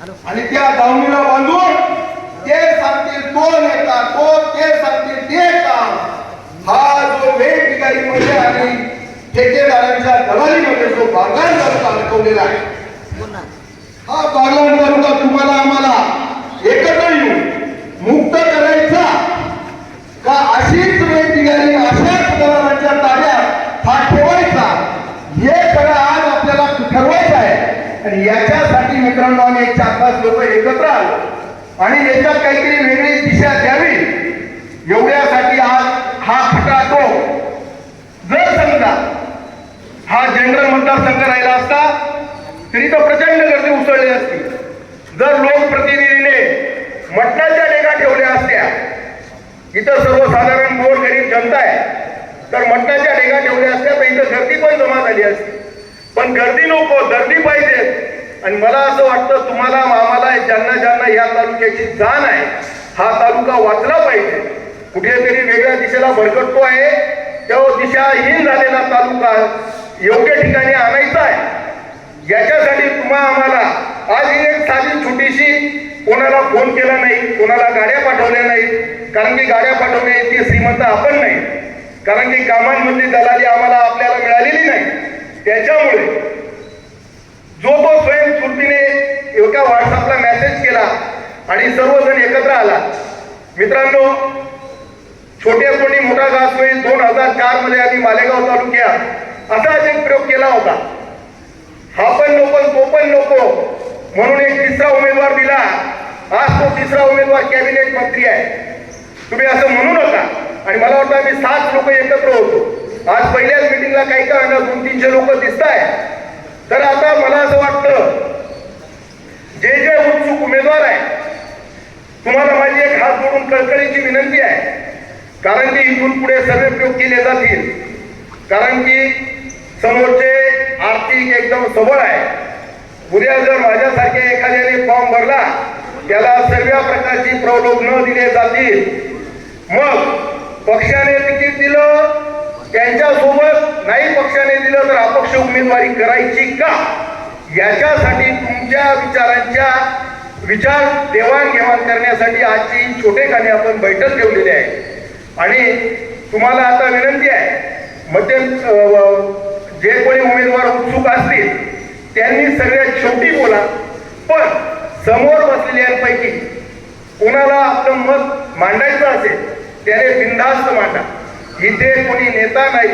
आणि त्या दावणीला बांधून ते सांगतील तो नेता तो ते सांगतील ते काम हा जो वेगवेगळी आणि ठेकेदारांच्या दलालीमध्ये जो बागान तालुका अडकवलेला आहे. हा बागलाण तालुका तुम्हाला आम्हाला एकत्र येऊन मुक्त करायचा का अशीच वेगवेगळी अशाच दलालांच्या ताब्यात हा ठेवायचा? हे खरं आज आपल्याला ठरवायचं आहे. आणि याच्यासाठी मित्रांनो आम्ही एक चार पाच लोक एकत्र आलो. आणि याच्यात काहीतरी वेगळी दिशा द्यावी. एवढ्यासाठी आज हा खटाटो जर समजा हा जनरल मतदारसंघ राहिला असता तरी तो प्रचंड गर्दी उसळली असती. जर लोकप्रतिनिधीने मटणाच्या डेगा ठेवल्या असत्या इथं सर्वसाधारण गोड गरीब जनता आहे तर मटणाच्या डेगा ठेवल्या असत्या तर इथं गर्दी पण जमा झाली असती. पण गर्दी नको गर्दी पाहिजे. आणि मला असं वाटतं तुम्हाला आम्हाला ज्यांना ज्यांना या तालुक्याची जाण आहे हा तालुका वाचला पाहिजे. कुठेतरी वेगळ्या दिशेला भरकटतो आहे. तो दिशाहीन झालेला तालुका योग्य ठिकाणी आणायचा आहे. याच्यासाठी तुम्हा आम्हाला आज ही एक साधी छोटीशी कोणाला फोन केला नाही कोणाला गाड्या पाठवल्या नाही. कारण की गाड्या पाठवल्या ती श्रीमंत आपण नाही. कारण की कामांमधली दलाली आम्हाला आपल्याला मिळालेली नाही. त्याच्यामुळे जो तो स्फूर्तीने एका व्हॉट्सअपला मेसेज केला आणि सर्वजण एकत्र आला. मित्रांनो छोट्या कोणी मोठा घास होईल दोन हजार चारमध्ये आम्ही मालेगाव तालुक्यात असाच एक प्रयोग केला होता. हा पण नको तो पण नको म्हणून एक तिसरा उमेदवार दिला. आज तो तिसरा उमेदवार कॅबिनेट मंत्री आहे. तुम्ही असं म्हणू नका. आणि मला वाटतं आम्ही सात लोक एकत्र होतो. आज पहिल्याच मिटिंगला काही का दोन तीनशे लोक दिसत आहे तर आता मला असं वाटतं जे जे उत्सुक उमेदवार आहे तुम्हाला माझी एक हात जोडून कळकळीची विनंती आहे. कारण की इथून पुढे सर्व प्रयोग केले जातील. कारण की समोरचे आर्थिक एकदम सबळ आहे. उद्या जर माझ्यासारख्या एखाद्याने फॉर्म भरला त्याला सर्व प्रकारची प्रलोभ न दिले जातील. मग पक्षाने तिकीट दिलं त्यांच्यासोबत नाही पक्षाने दिलं तर अपक्ष उमेदवारी करायची का? याच्यासाठी तुमच्या विचारांच्या विचार देवाणघेवाण करण्यासाठी आजची छोटेखानी आपण बैठक ठेवलेली आहे. आणि तुम्हाला आता विनंती आहे मध्यम जे कोणी उमेदवार उत्सुक असतील त्यांनी सगळ्यात शेवटी बोला. पण समोर बसलेल्यांपैकी कोणाला आपलं मत मांडायचं असेल त्याने बिनधास्त मांडा. इथे कोणी नेता नाही.